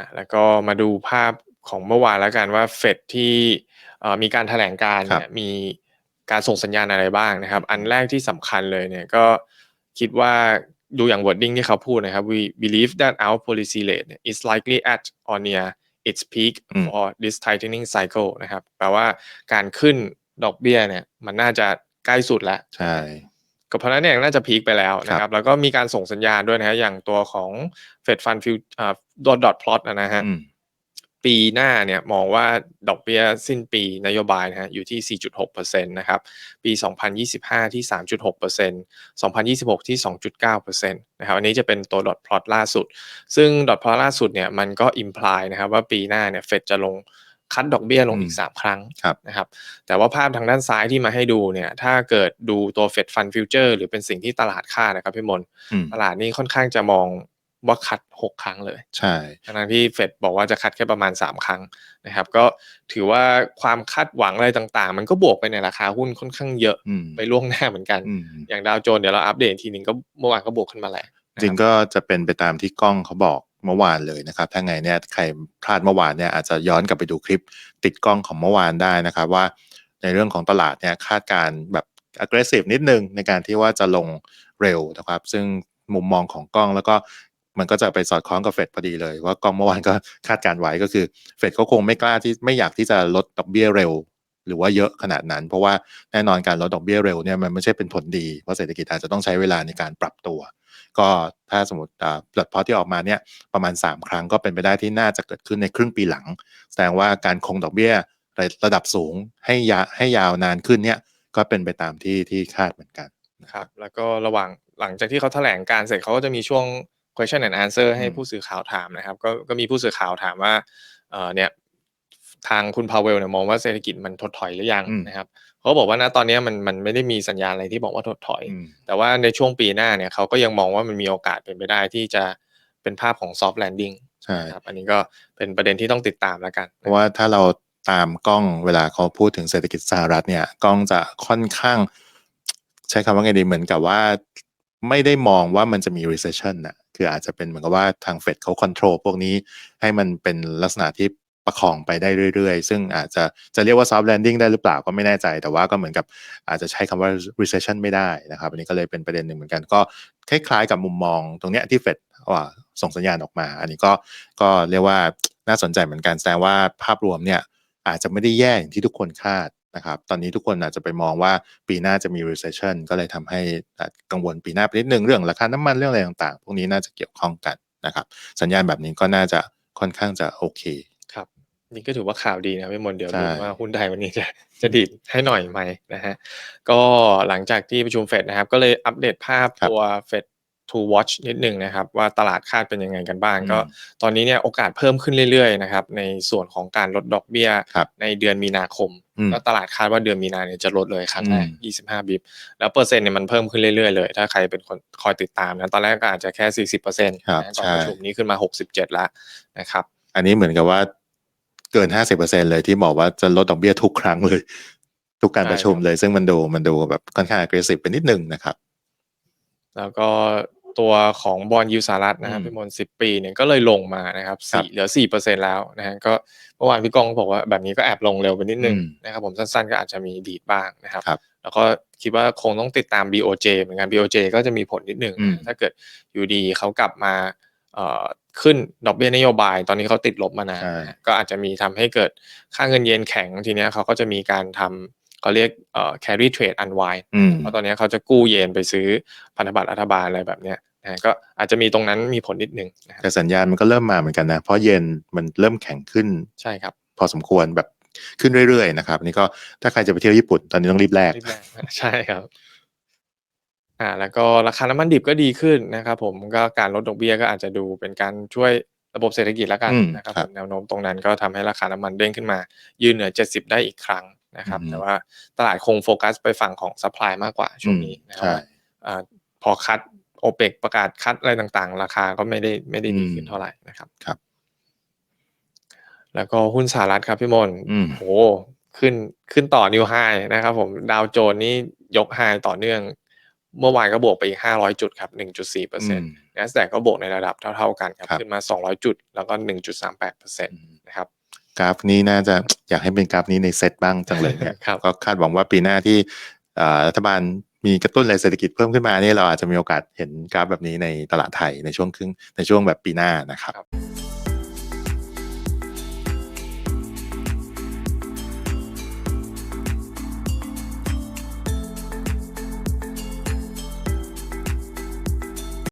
อะแล้วก็มาดูภาพของเมื่อวานแล้วกันว่าเฟดที่เอ่อมีการแถลงการณ์ครับเนี่ยมีการส่งสัญญาณอะไรบ้างนะครับ อันแรกที่สำคัญเลยเนี่ยก็คิดว่าดูอย่าง wording ที่เขาพูดนะครับ we believe that our policy rate เนี่ย is likely at or near its peak อืม for this tightening cycle นะครับ แปลว่าการขึ้นดอกเบี้ยเนี่ย มันน่าจะใกล้สุดแล้วใช่ ก็เพราะฉะนั้นเนี่ยน่าจะพีคไปแล้วนะคครัรับบแล้วก็มีการส่งสัญญาณด้วยนะฮะอย่างตัวของ Fed Fund Future อ่าดอทดอทพลอตนะฮะอืมปีหน้าเนี่ยมองว่าดอกเบี้ยสิ้นปีนโยบายนะฮะอยู่ที่ 4.6%นะครับปี 2025 ที่ 3.6% 2026 ที่ 2.9%นะครับอันนี้จะเป็นตัวดอทพลอตล่าสุด ซึ่งดอทพลอตล่าสุดเนี่ยมันก็อิมพลายนะครับว่าปีหน้าเนี่ยเฟดจะลง คัดดอกเบี้ยลงอีกอืม3ครั้งครับนะครับ แต่ว่าภาพทางด้านซ้ายที่มาให้ดูเนี่ย ถ้าเกิดดูตัว Fed Fund Future หรือเป็นสิ่งที่ตลาดคาดนะครับพี่มนอืมตลาดนี้ค่อนข้างจะมองว่าคัด 6 ครั้งเลย ใช่ทั้งๆที่เฟดบอกว่าจะคัดแค่ประมาณ 3 ครั้งนะครับ ก็ถือว่าความคาดหวังอะไรต่างๆ มันก็บวกไปในราคาหุ้นค่อนข้างเยอะอืมไปล่วงหน้าเหมือนกันอืมอย่างดาวโจนส์เดี๋ยวเราอัปเดตอีกทีหนึ่งก็เมื่อวานก็บวกขึ้นมาแหละจริงก็จะเป็นไปตามที่กล้องเขาบอก เมื่อวานเลยนะครับ ถ้าไงเนี่ยใครพลาดเมื่อวานเนี่ยอาจจะย้อนกลับไปดูคลิปติดกล้องของเมื่อวานได้นะครับ ว่าในเรื่องของตลาดเนี่ยคาดการแบบ aggressive นิดนึงในการที่ว่าจะลงเร็วนะครับ ซึ่งมุมมองของกล้องแล้วก็มันก็จะไปสอดคล้องกับเฟดพอดีเลยว่ากล้องเมื่อวานก็คาดการไว้ก็คือเฟดเขาคงไม่กล้าที่ไม่อยากที่จะลดดอกเบี้ยเร็ว หรือว่าเยอะขนาดนั้น เพราะว่าแน่นอนการลดดอกเบี้ยเร็วเนี่ยมันไม่ใช่เป็นผลดี เพราะเศรษฐกิจอาจจะต้องใช้เวลาในการปรับตัว ก็ถ้าสมมติอ่าบลอดพอที่ออกมาเนี่ยประมาณ 3 ครั้งก็เป็นไปได้ที่น่าจะเกิดขึ้นในครึ่งปีหลัง แสดงว่าการคงดอกเบี้ยระระดับสูงให้ยาให้ยาวนานขึ้นเนี่ยก็เป็นไปตามที่ที่คาดเหมือนกันครับแล้วก็ระหว่างหลังจากที่เขาแถลงการเสร็จเขาก็จะมีช่วง question and answer ให้ผู้สื่อข่าวถามนะครับ ก็ก็มีผู้สื่อข่าวถามว่าเออเนี่ย ทางคุณพาวเวลเนี่ยมองว่าเศรษฐกิจมันถดถอยหรือยังอืมนะครับเขาบอกว่าณตอนนี้มันมันไม่ได้มีสัญญาณอะไรที่บอกว่าถดถอยอืมแต่ว่าในช่วงปีหน้าเนี่ยเขาก็ยังมองว่ามันมีโอกาสเป็นไปได้ที่จะเป็นภาพของ soft landing ใช่นะครับอันนี้ก็เป็นประเด็นที่ต้องติดตามแล้วกัน เพราะว่าถ้าเราตามกล้องเวลาเขาพูดถึงเศรษฐกิจสหรัฐเนี่ยกล้องจะค่อนข้าง ใช้คำว่าไงดีเหมือนกับว่าไม่ได้มองว่ามันจะมี recession นะคืออาจจะเป็นเหมือนกับว่าทางเฟดเขา control พวกนี้ให้มันเป็นลักษณะที่ ประคองไปได้เรื่อยๆ ซึ่งอาจจะจะเรียกว่า soft landing ได้หรือเปล่าก็ไม่แน่ใจ แต่ว่าก็เหมือนกับอาจจะใช้คำว่า recession ไม่ได้นะครับ อันนี้ก็เลยเป็นประเด็นหนึ่งเหมือนกัน ก็คล้ายๆกับมุมมองตรงเนี้ยที่เฟดว่าส่งสัญญาณออกมา อันนี้ก็ก็เรียกว่าน่าสนใจเหมือนกันแสดงว่าภาพรวมเนี่ยอาจจะไม่ได้แย่อย่างที่ทุกคนคาดนะครับ ตอนนี้ทุกคนอาจจะไปมองว่าปีหน้าจะมี recession ก็เลยทำให้กังวลปีหน้าไปนิดนึงเรื่องราคาน้ำมันเรื่องอะไรต่างๆ พวกนี้น่าจะเกี่ยวข้องกันนะครับ สัญญาณแบบนี้ก็น่าจะค่อนข้างจะโอเค นี่ก็ถือว่าข่าวดีนะพี่มนต์เดี๋ยวใช่ดูว่าหุ้นไทยวันนี้จะจะดีดให้หน่อยไหมนะฮะก็หลังจากที่ประชุมเฟดนะครับ ก็เลยอัปเดตภาพตัวเฟด to watch นิดหนึ่งนะครับ ว่าตลาดคาดเป็นยังไงกันบ้าง ก็ตอนนี้เนี่ยโอกาสเพิ่มขึ้นเรื่อยๆนะครับในส่วนของการลดดอกเบี้ยครับในเดือนมีนาคมอืมก็ตลาดคาดว่าเดือนมีนาเนี่ยจะลดเลยครั้งแรกอืม25 บิปแล้วเปอร์เซ็นต์เนี่ยมันเพิ่มขึ้นเรื่อยๆเลย ถ้าใครเป็นคนคอยติดตามนะตอนแรกก็อาจจะแค่ 40%เครับนะตอนใช่ประชุมนี้ขึ้นมา 67แล้วนะครับอันนี้เหมือนกับว่า เกิน50%เลยที่บอกว่าจะลดดอกเบี้ยทุกครั้งเลย ทุกการใช่ประชุมครับเลย ซึ่งมันดูมันดูแบบค่อนข้าง aggressive ไปนิดนึงนะครับ แล้วก็ตัวของบอลยูสหรัฐนะครับอืมพี่มนสิบปีเนี่ยก็เลยลงมานะครับครับสี่เหลือสี่เปอร์เซ็นแล้วนะฮะก็เมื่อวานพี่กองบอกว่าแบบนี้ก็แอบลงเร็วไปนิดนึงอืมนะครับผมสั้นๆก็อาจจะมีดีดบ้างนะครับครับ แล้วก็คิดว่าคงต้องติดตาม BOJ เหมือนกัน BOJ ก็จะมีผลนิดนึงอืมถ้าเกิดอยู่ดีเขากลับมาเอ่อ ขึ้นดอกเบี้ยนโยบาย ตอนนี้เขาติดลบมานานใช่นะฮะก็อาจจะมีทำให้เกิดค่าเงินเยนแข็งทีเนี้ยเขาก็จะมีการทำเขาเรียกเอ่อ carry trade unwind อืมเพราะตอนนี้เขาจะกู้เยนไปซื้อพันธบัตรรัฐบาลอะไรแบบเนี้ยนะฮะก็อาจจะมีตรงนั้นมีผลนิดนึงนะครับแต่สัญญาณมันก็เริ่มมาเหมือนกันนะเพราะเยนมันเริ่มแข็งขึ้นใช่ครับ พอสมควรแบบขึ้นเรื่อยๆนะครับนี่ก็ถ้าใครจะไปเที่ยวญี่ปุ่นตอนนี้ต้องรีบแลกรีบแรงใช่ครับ อ่า แล้วก็ราคาน้ำมันดิบก็ดีขึ้นนะครับผม ก็การลดดอกเบี้ยก็อาจจะดูเป็นการช่วยระบบเศรษฐกิจแล้วกันอืมนะครับครัผบ มแนวโน้มตรงนั้นก็ทำให้ราคาน้ำมันเด้งขึ้นมา ยืนเหนือ 70 ได้อีกครั้งนะครับ อืม แต่ว่าตลาดคงโฟกัสไปฝั่งของซัพพลายมากกว่าช่วงนี้นะครัใช่บอ่าพอคัดโอเปกประกาศคัดอะไรต่างๆ ราคาก็ไม่ได้ไม่ได้ดีขึ้นอืมเท่าไหร่นะครับ ครับ แล้วก็หุ้นสหรัฐครับพี่มนอืม โหขึ้นขึ้นต่อนิวไฮนะครับผมดาวโจนส์นี่ยกไฮต่อเนื่อง เมื่อวานก็บวกไปอีก 500 จุดครับ 1.4%อืม NASDAQ ก็บวกในระดับเท่าๆกันครับครับ ขึ้นมา 200 จุด แล้วก็ 1.38%นะครับ กราฟนี้น่าจะอยากให้เป็นกราฟนี้ในเซตบ้างจังเลยเนี่ยครับก็คาดหวังว่าปีหน้าที่เอ่อรัฐบาลมีกระตุ้นอะไรเศรษฐกิจเพิ่มขึ้นมาเนี่ยเราอาจจะมีโอกาสเห็นกราฟแบบนี้ในตลาดไทยในช่วงครึ่งในช่วงแบบปีหน้านะครับครับ